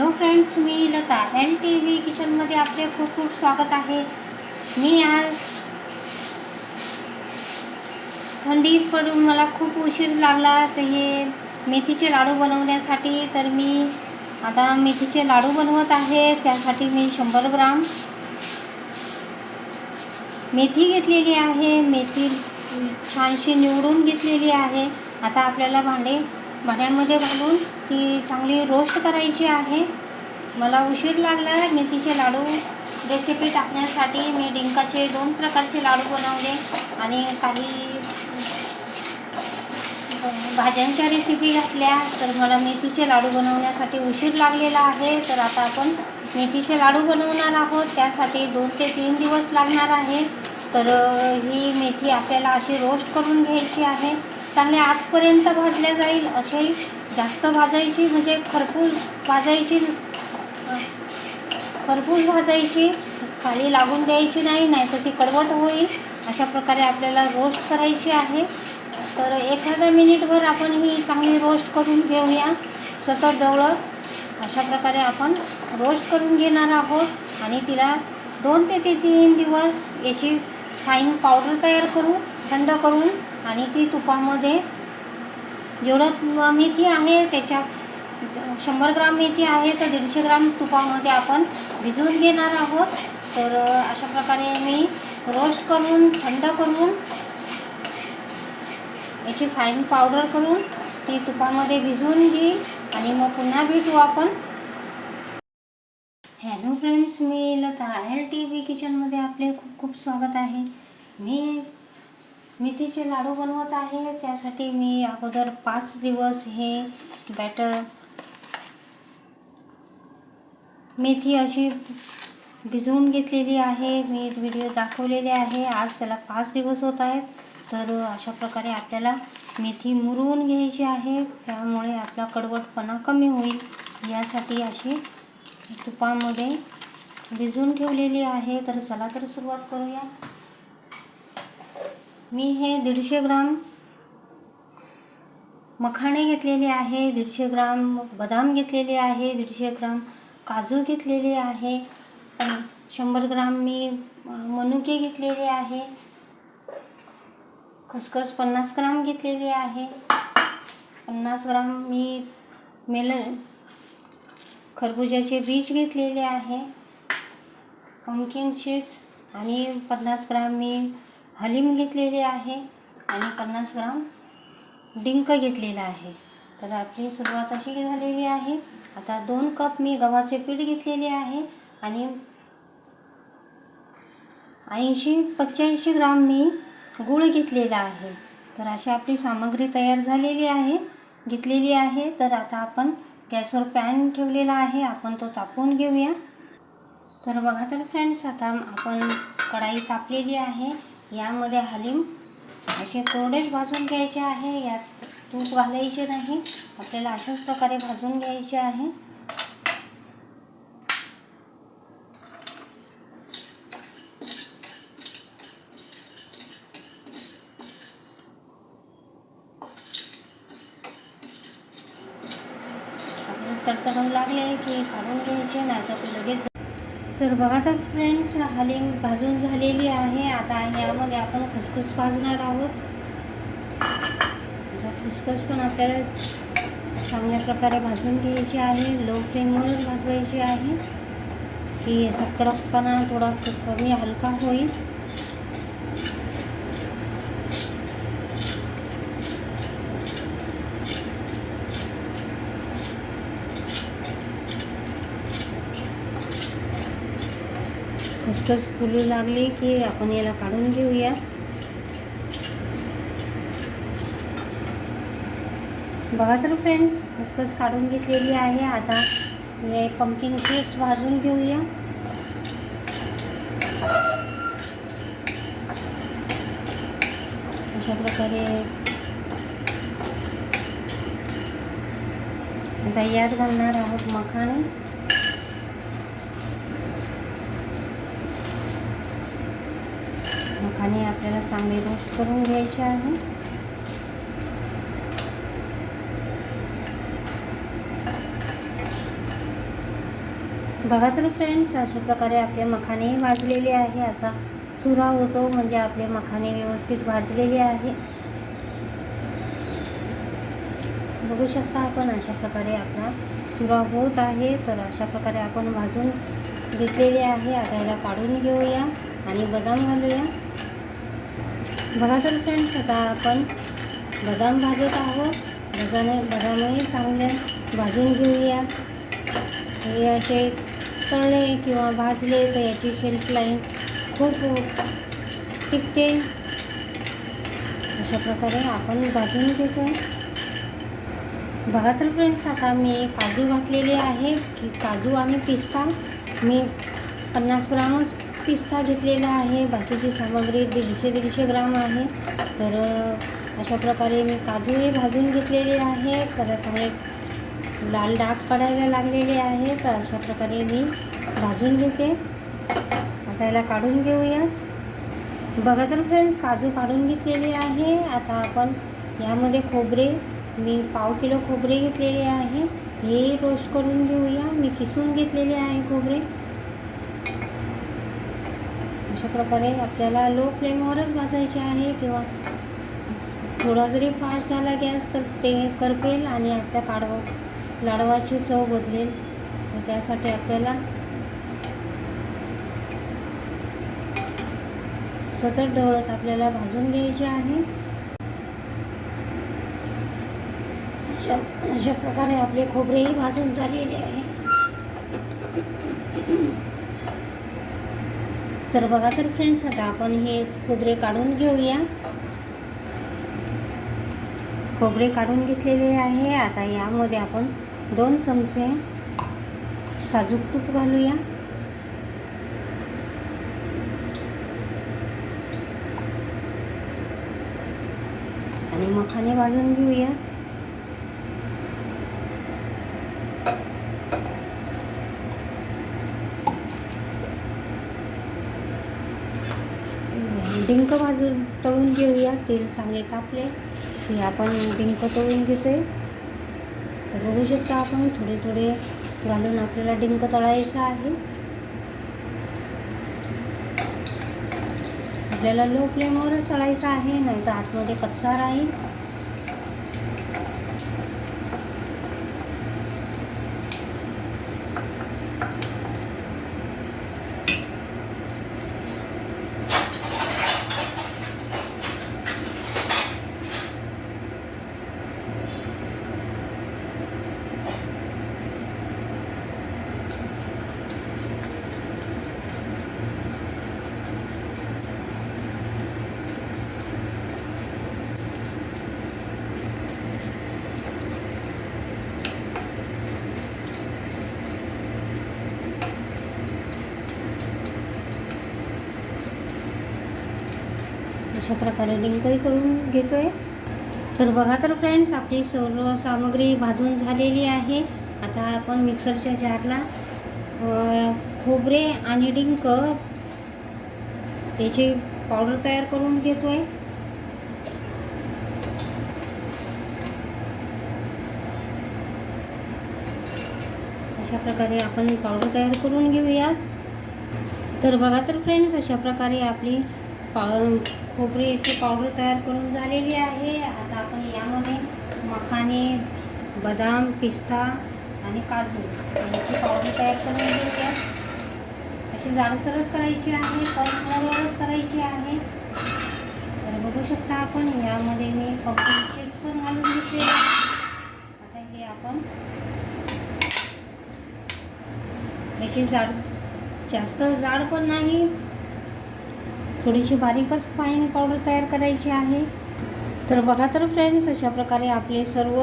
Hello friends मी Lata. L T V किचनमध्ये आपले खूप खूप स्वागत आहे. मी आज थंडी पडून मला खूप उशीर लागला तर हे मेथीचे लाडू बनवण्यासाठी. तर मी आता मेथीचे लाडू बनवत आहे त्यासाठी मी शंभर ग्राम मेथी घेतलेली आहे. मेथी छानशी निवडून घेतलेली आहे. आता आपल्याला भांडे भांड्यामध्ये घालून ती चांगली रोस्ट करायची आहे. मला उशीर लागला मेथीचे लाडू रेसिपी टाकण्यासाठी मी डिंकाचे दोन प्रकारचे लाडू बनवले आणि काही भाज्यांच्या रेसिपी घातल्या. तर मला मेथीचे लाडू बनवण्यासाठी उशीर लागलेला आहे. तर आता आपण मेथीचे लाडू बनवणार आहोत. त्यासाठी दोन ते तीन दिवस लागणार आहे. तर ही मेथी आपल्याला अशी रोस्ट करून घ्यायची आहे. चांगले आजपर्यंत भाजल्या जाईल असे जास्त भाजायची म्हणजे खरपूस भाजायची खरपूस भाजायची खाली लागून द्यायची नाही नाही तर ती कडवट होईल अशा प्रकारे आपल्याला रोस्ट करायची आहे. तर एखादा मिनिटभर आपण ही चांगली रोस्ट करून घेऊया. सतत जवळच अशा प्रकारे आपण रोस्ट करून घेणार आहोत आणि तिला दोन ते ते तीन दिवस याची फाईन पावडर तयार करू थंड करून आणि ती तुपामध्ये जेवढं मेथी आहे त्याच्या शंभर ग्राम मेथी आहे तर दीडशे ग्राम तुपामध्ये आपण भिजवून घेणार आहोत. तर अशा प्रकारे मी रोस्ट करून थंड करून याची फाईन पावडर करून ती तुपामध्ये भिजवून घेईल आणि मग पुन्हा भेटू आपण. हॅलो फ्रेंड्स मी लता एल टी व्ही किचनमध्ये आपले खूप खूप स्वागत आहे. मी मेथीचे लाडू बनवत आहे. त्यासाठी मी अगोदर पाच दिवस हे बॅटर मेथी अशी भिजवून घेतलेली आहे. मी व्हिडिओ दाखवलेले आहे. आज त्याला पाच दिवस होत आहेत. तर अशा प्रकारे आपल्याला मेथी मुरवून घ्यायची आहे. त्यामुळे आपला कडवटपणा कमी होईल. यासाठी अशी तुपामध्ये भिजवून ठेवलेली आहे. तर चला तर सुरुवात करूया. मी हे दीडशे ग्राम मखाणे घेतलेले आहे दीडशे ग्राम बदाम घेतलेले आहे दीडशे ग्राम काजू घेतलेले आहे पण शंभर ग्राम मी मनुके घेतलेले आहे खसखस पन्नास ग्राम घेतलेली आहे पन्नास ग्राम मी मेल खरबुजाचे बीज घेतलेले आहे पंकिन सीड्स आणि पन्नास ग्राम मी हलीम घेतलेले आहे आणि पन्नास ग्राम डिंक घेतलेला आहे. तर आपली सुरुवात अशी झालेली आहे. आता दोन कप मी गव्हाचे पीठ घेतलेले आहे आणि ऐंशी पंच्याऐंशी ग्राम मी गूळ घेतलेला आहे. तर अशी आपली सामग्री तयार झालेली आहे घेतलेली आहे. तर आता आपण गॅसवर पॅन ठेवलेला आहे. आपण तो तापवून घेऊया. तर बघा तर फ्रेंड्स आता आपण कढाई तापलेली आहे. यामध्ये हलीम असे कोरडेच भाजून घ्यायचे आहे. यात तूप घालायचे नाही. आपल्याला अशाच प्रकारे भाजून घ्यायचे आहे. आपल्याला तडतडू लागले की काढून घ्यायचे नाही तर लगेच तर बघा तर फ्रेंड्स हलिंग भाजून झालेली आहे. आता यामध्ये आपण खसखस भाजणार आहोत. खसखस पण आपल्याला चांगल्या प्रकारे भाजून घ्यायची आहे. लो फ्लेमवरच भाजवायची आहे. की याचा कडकपणा थोडा कमी हलका होईल. मस्तच फुलू लागली की आपण याला काढून घेऊया. बघा तर फ्रेंड्स खसखस काढून घेतलेली आहे. आता हे पंकिंग सीड्स भाजून घेऊया. अशा प्रकारे. आता यात घालणार आहोत मखाणे. मखाने आपल्याला चांगले रोस्ट करून घ्यायचे आहे. बघा तर फ्रेंड्स अशा प्रकारे आपले मखाने भाजलेले आहे. असा चुरा होतो म्हणजे आपले मखाने व्यवस्थित भाजलेले आहे. बघू शकता आपण अशा प्रकारे आपला चुरा होत आहे. तर अशा प्रकारे आपण भाजून घेतलेले आहे. आता याला काढून घेऊया आणि बदाम घालूया. बघा तर फ्रेंड्स आता आपण बदाम भाजत आहोत. बदाम बदामही चांगले भाजून घेऊया. हे असे तळले किंवा भाजले तर याची शेल्फ लाईन खूप टिकते. अशा प्रकारे आपण भाजून घेतो. बघा तर फ्रेंड्स आता मी काजू घातलेले आहे. की काजू आणि पिस्ता मी पन्नास ग्रामच पिस्ता घेतलेला आहे. बाकीची सामग्री दीडशे दीडशे ग्राम आहे. तर अशा प्रकारे मी काजूही भाजून घेतलेले आहे. तर चांगले लाल डाग पडायला लागलेले आहे. तर अशा प्रकारे मी भाजून घेते. आता याला काढून घेऊया. बघा तर फ्रेंड्स काजू काढून घेतलेले आहे. आता आपण यामध्ये खोबरे मी पाव किलो खोबरे घेतलेले आहे. हे रोस्ट करून घेऊया. मी किसून घेतलेले आहे खोबरे. अशा प्रकारे आपल्याला लो फ्लेमवरच भाजायचे आहे किंवा थोडा जरी फास्ट झाला गॅस तर ते करपेल आणि आपल्या काढवा लाडवाची चव बदलेल. तर त्यासाठी आपल्याला सतत ढवळत आपल्याला भाजून घ्यायचे आहे. अशा अशा प्रकारे आपले खोबरेही भाजून झालेले आहे. तर बघा तर फ्रेंड्स आता आपण हे खोबरे काढून घेऊया. खोबरे काढून घेतलेले आहे. आता यामध्ये आपण दोन चमचे साजूक तूप घालूया. आणि मखाने भाजून घेऊया. डिंक वाजून तळून घेऊया तेल चांगले तापले. की आपण डिंक तळून घेतोय. तर बघू शकता आपण थोडे थोडे घालून आपल्याला डिंक तळायचं आहे. आपल्याला लो फ्लेमवरच तळायचं आहे नाही तर आतमध्ये कच्चा राहील. अशा प्रकारे डिंकही घेतो आहे तर बघा तर फ्रेंड्स आपली सर्व सामग्री भाजून झालेली आहे. आता आपण मिक्सरच्या जारला खोबरे आणि डिंक त्याची पावडर तयार करून घेतो आहे अशा प्रकारे आपण पावडर तयार करून घेऊया. तर बघा तर फ्रेंड्स अशा प्रकारे आपली पाव खोबरीची पावडर तयार करून झालेली आहे. आता आपण यामध्ये मखाने बदाम पिस्ता आणि काजू यांची पावडर तयार करून घेऊया. अशी जाडसरच करायची आहे कर्समोरच करायची आहे. तर बघू शकता आपण यामध्ये मी कंपनी शेक्स पण घालून घेतले आता हे आपण याची जाड जास्त जाड पण नाही थोडीशी बारीकच फाईन पावडर तयार करायची आहे. तर बघा तर फ्रेंड्स अशा प्रकारे आपले सर्व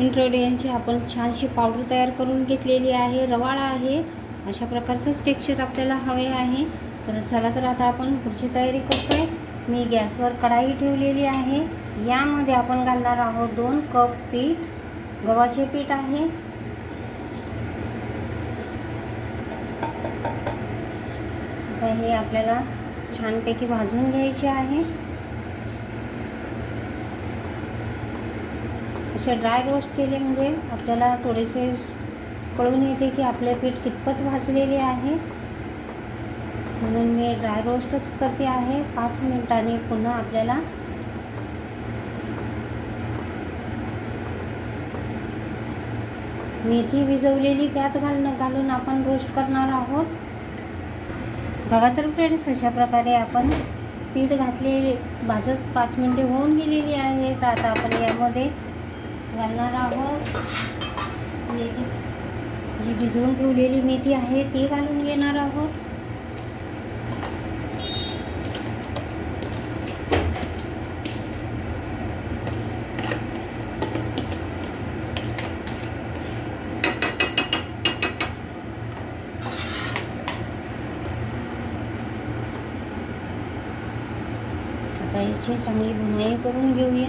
इन्ग्रेडियंटची आपण छानशी पावडर तयार करून घेतलेली आहे. रवाळा आहे. अशा प्रकारचंच टेक्स्चर आपल्याला हवे आहे. तर चला तर आता आपण पुढची तयारी करतोय. मी गॅसवर कढाई ठेवलेली आहे. यामध्ये आपण घालणार आहोत दोन कप पीठ. गव्हाचे पीठ आहे. आता हे आपल्याला छानपैकी भाजून घ्यायचे आहे. असे ड्राय रोस्ट केले म्हणजे आपल्याला थोडेसे कळून येते की आपले पीठ कितपत भाजलेले आहे. म्हणून मी ड्राय रोस्टच करते आहे. पाच मिनिटांनी पुन्हा आपल्याला मेथी भिजवलेली त्यात घालणं घालून आपण रोस्ट करणार आहोत. बघा तर फ्रेंड्स अशा प्रकारे आपण पीठ घातले भाजत पाच मिनटे होऊन गेलेली आहेत. आता आपण यामध्ये घालणार आहोत. जी भिजवून ठेवलेली मेथी आहे ती घालून घेणार आहोत. आता याची चांगली भुनाई करून घेऊया.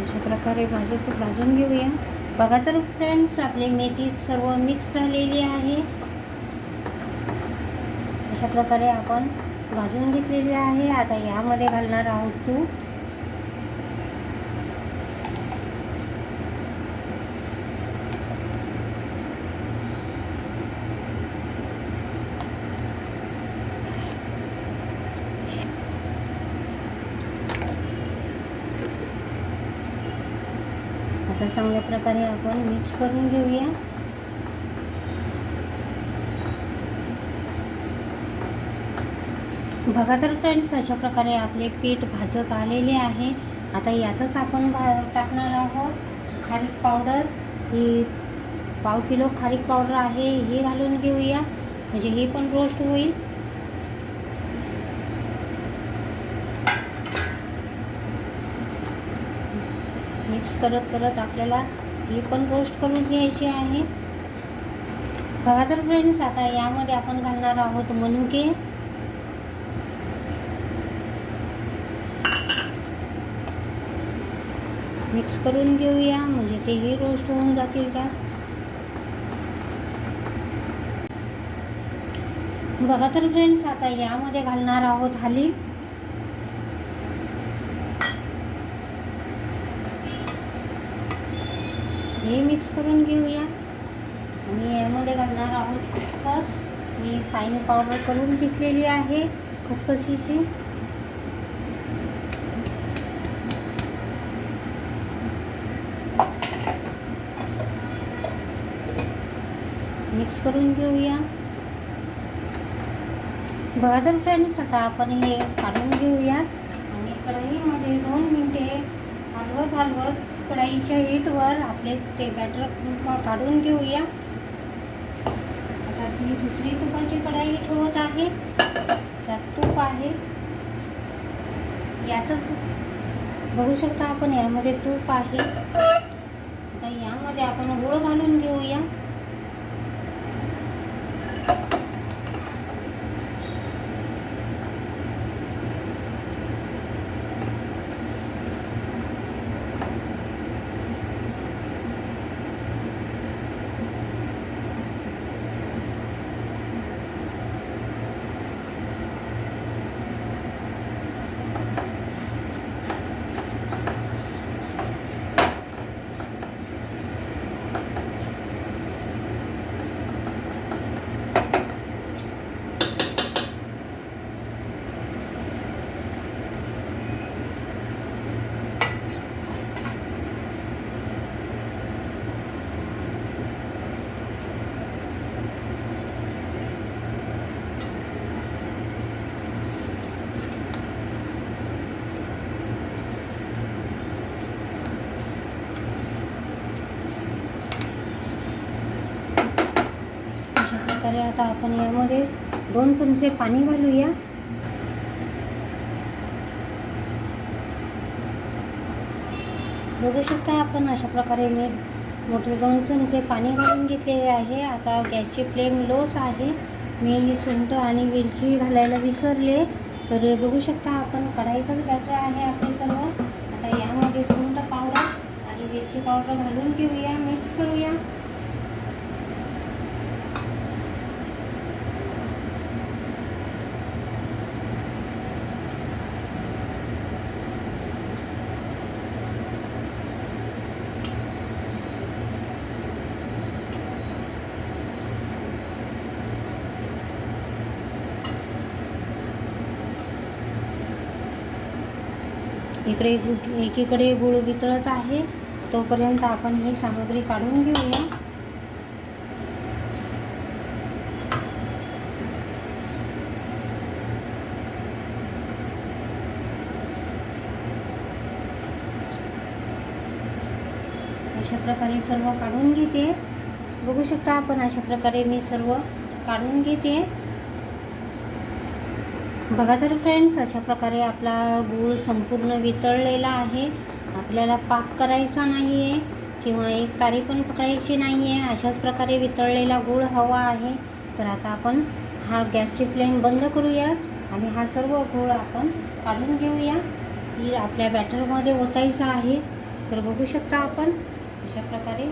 अशा प्रकारे भाजून भाजून घेऊया. बघा तर फ्रेंड्स आपली मेथी सर्व मिक्स झालेली आहे. अशा प्रकारे आपण भाजून घेतलेली आहे. आता यामध्ये घालणार आहोत तूप. चांगल्या प्रकारे आपण मिक्स करून घेऊया. बघा तर फ्रेंड्स अशा प्रकारे आपले पीठ भाजत आलेले आहे. आता यातच आपण भा टाकणार आहोत खारीक पावडर ही पाव किलो खारीक पावडर आहे हे घालून घेऊया. म्हणजे हे पण रोस्ट होईल. मिक्स करत करत आपल्याला ही पण रोस्ट करून घ्यायची आहे. बघा तर फ्रेंड्स आता यामध्ये आपण घालणार आहोत मनुके. मिक्स करून घेऊया म्हणजे तेही रोस्ट होऊन जातील का? बघा तर फ्रेंड्स आता यामध्ये घालणार आहोत हालीव हे मिक्स करून घेऊया. आणि यामध्ये घालणार आहोत खसखस. मी फाईन पावडर करून घेतलेली आहे खसखशीची. मिक्स करून घेऊया. बघा तर फ्रेंड्स आता आपण हे काढून घेऊया. आणि कढईमध्ये दोन मिनटे हलवत हलवत कढाईच्या हीटवर आपले ते बॅटर काढून घेऊया. आता ती दुसरी तुपाची कढाई ठेवत आहे. त्यात तूप आहे. यातच बघू शकता आपण यामध्ये तूप आहे. आता यामध्ये आपण गूळ घालून घेऊया. प्रकारे आता आपण यामध्ये दोन चमचे पाणी घालूया. बघू शकता आपण अशा प्रकारे मी मोठे दोन चमचे पाणी घालून घेतलेले आहे. आता गॅसची फ्लेम लोच आहे. मी ही सुंठ आणि वेलची घालायला विसरले. तर बघू शकता आपण कढाईतच बॅटर आहे आपले सर्व. आता यामध्ये सुंठ पावडर आणि वेलची पावडर घालून घेऊया मिक्स करूया. इकडे एकीकडे गुळ वितळत आहे. तोपर्यंत आपण ही सामग्री काढून घेऊया. अशा प्रकारे सर्व काढून घेते. बघू शकता आपण अशा प्रकारे मी सर्व काढून घेते. बघा तर फ्रेंड्स अशा प्रकारे आपला गूळ संपूर्ण वितळलेला आहे. आपल्याला पाक करायचा नाही आहे किंवा एक तारी पण पकडायची नाही आहे अशाच प्रकारे वितळलेला गूळ हवा आहे. तर आता आपण हा गॅसची फ्लेम बंद करूया आणि हा सर्व गूळ आपण काढून घेऊया. ही आपल्या बॅटरमध्ये ओतायचा आहे. तर बघू शकता आपण अशा प्रकारे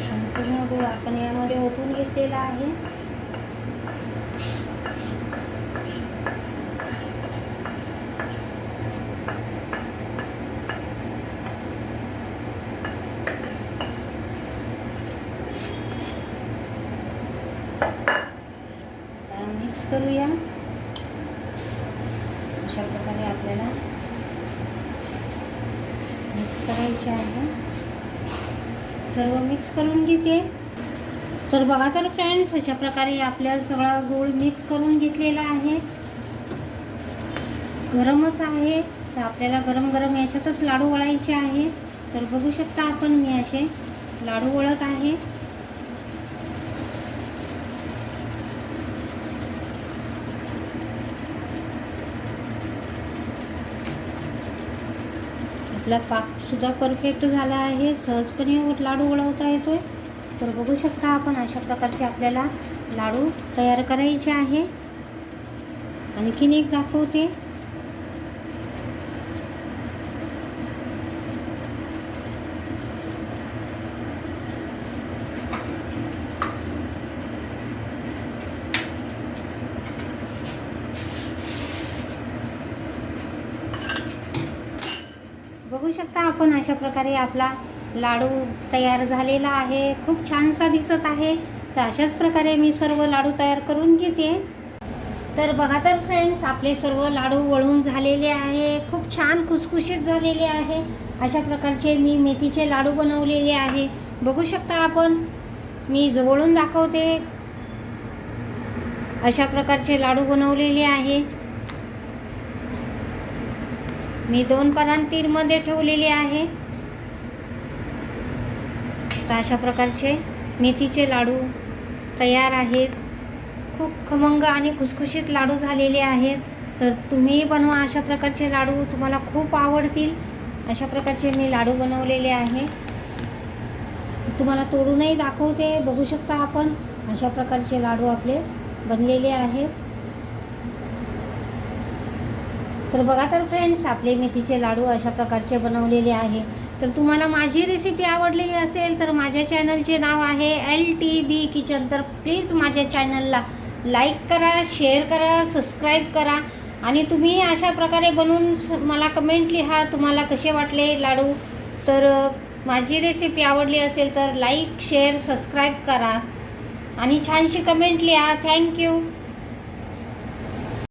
संपूर्ण गूळ आपण यामध्ये ओतून घेतलेला आहे. मिक्स करूया. अशा प्रकारे आपल्याला मिक्स करायचे आहे. सर्व मिक्स करून घेते. तर बघा तर फ्रेंड्स अशा प्रकारे आपल्या सगळा गोड मिक्स करून घेतलेला आहे. गरमच आहे. तर आपल्याला गरम गरम याच्यातच लाडू वळायचे आहे. तर बघू शकता आपण मी असे लाडू वळत आहे. आपला पाकसुद्धा परफेक्ट झाला आहे. सहजपणे लाडू वळवता येतोय. तर बघू शकता आपण अशा प्रकारचे आपल्याला लाडू तयार करायचे आहे. आणखीन एक दाखवते. बघू शकता आपण अशा प्रकारे आपला लाडू तयार झालेला आहे. खूप छानसा दिसत आहे. तर अशाच प्रकारे मी सर्व लाडू तयार करून घेते. तर बघा तर फ्रेंड्स आपले सर्व लाडू वळून झालेले आहे. खूप छान खुसखुशीत झालेले आहे. अशा प्रकारचे मी मेथीचे लाडू बनवलेले आहे. बघू शकता आपण मी जवळून दाखवते. अशा प्रकारचे लाडू बनवलेले आहे. मी दोन परांतीमध्ये ठेवलेले आहे. तर अशा प्रकारचे मेथीचे लाडू तयार आहेत. खूप खमंग आणि खुसखुशीत लाडू झालेले आहेत. तर तुम्हीही बनवा अशा प्रकारचे लाडू तुम्हाला खूप आवडतील. अशा प्रकारचे मी लाडू बनवलेले आहे. तुम्हाला तोडूनही दाखवते बघू शकता आपण. अशा प्रकारचे लाडू आपले बनलेले आहेत. तर बघा तर फ्रेंड्स आपले मेथीचे लाडू अशा प्रकारचे बनवलेले आहे. तर तुम्हाला माझी रेसिपी आवडली असेल तर माझ्या चॅनलचे नाव आहे एल टी बी किचन तर प्लीज माझ्या चॅनलला लाईक करा शेअर करा सबस्क्राईब करा. आणि तुम्ही अशा प्रकारे बनवून स- मला कमेंट लिहा तुम्हाला कसे वाटले लाडू. तर माझी रेसिपी आवडली असेल तर लाईक शेअर सबस्क्राईब करा. आणि छानशी कमेंट लिहा. थँक्यू